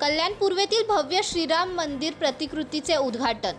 कल्याण पूर्वेतील भव्य श्रीराम मंदिर प्रतिकृतीचे उद्घाटन.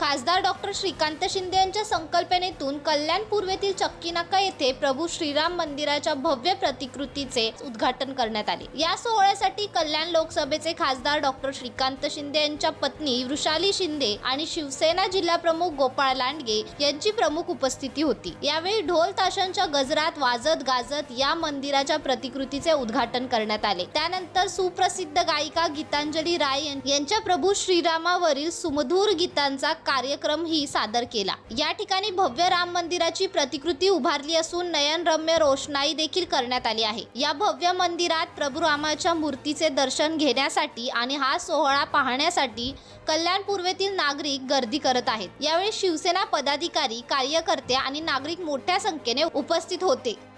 खासदार डॉक्टर श्रीकांत शिंदे यांच्या संकल्पनेतून कल्याण पूर्वेतील चक्कीनाका येथे प्रभू श्रीराम मंदिराच्या भव्य प्रतिकृतीचे उद्घाटन करण्यात आले. या सोहळ्यासाठी कल्याण लोकसभेचे खासदार डॉक्टर श्रीकांत शिंदे यांच्या पत्नी वृषाली शिंदे आणि शिवसेना जिल्हा प्रमुख गोपाळ लांडगे यांची प्रमुख उपस्थिती होती. यावेळी ढोल ताशांच्या गजरात वाजत गाजत या मंदिराच्या प्रतिकृतीचे उद्घाटन करण्यात आले. त्यानंतर सुप्रसिद्ध गायिका गीतांजली राय यांच्या प्रभू श्रीरामावरील सुमधूर गीतांचा कार्यक्रमही सादर केला. या ठिकाणी भव्य राम मंदिराची प्रतिकृती उभारली असून नयनरम्य रोषणाई देखील करण्यात आली आहे. या भव्य मंदिरात प्रभू रामाच्या मूर्तीचे दर्शन घेण्यासाठी आणि हा सोहळा पाहण्यासाठी कल्याण पूर्वेतील नागरिक गर्दी करत आहेत. यावेळी शिवसेना पदाधिकारी कार्यकर्ते आणि नागरिक मोठ्या संख्येने उपस्थित होते.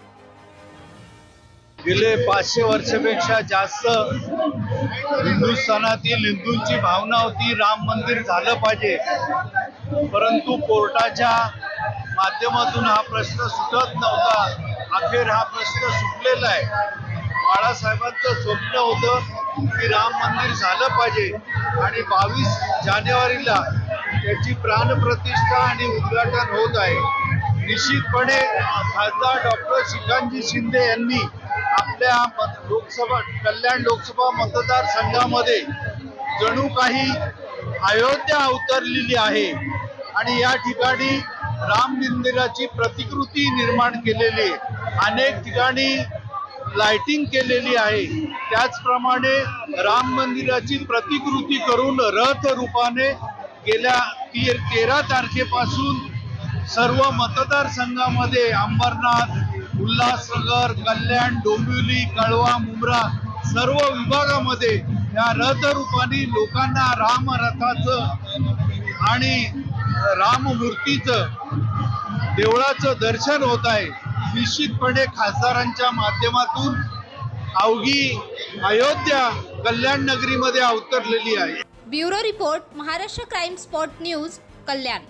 गेले पाचशे वर्षापेक्षा जास्त हिंदुस्थानातील हिंदूंची भावना होती राम मंदिर झालं पाहिजे. परंतु कोर्टाच्या माध्यमातून हा प्रश्न सुटत नव्हता. अखेर हा प्रश्न सुटलेला आहे. बाळासाहेबांचं स्वप्न होतं की राम मंदिर झालं पाहिजे आणि बावीस जानेवारीला त्याची प्राणप्रतिष्ठा आणि उद्घाटन होत आहे. निश्चितपणे खासदार डॉक्टर श्रीकांतजी शिंदे यांनी आपल्या लोकसभा कल्याण लोकसभा मतदारसंघामध्ये जणू काही अयोध्या अवतरलेली आहे आणि या ठिकाणी राम मंदिराची प्रतिकृती निर्माण केलेली आहे. अनेक ठिकाणी लाइटिंग केलेली आहे. त्याचप्रमाणे राम मंदिराची प्रतिकृती करून रथ रूपाने गेल्या तेरा तारखेपासून सर्व मतदारसंघामध्ये अंबरनाथ उल्हासनगर कल्याण डोंबिवली कळवा मुंब्रा सर्व विभागामध्ये या रथ रूपाने लोकांना रामरथाचं आणि राममूर्तीचं देवळाचं दर्शन होत आहे. निश्चितपणे खासदारांच्या माध्यमातून अवघी अयोध्या कल्याण नगरीमध्ये अवतरलेली आहे. Bureau report Maharashtra crime spot news Kalyan.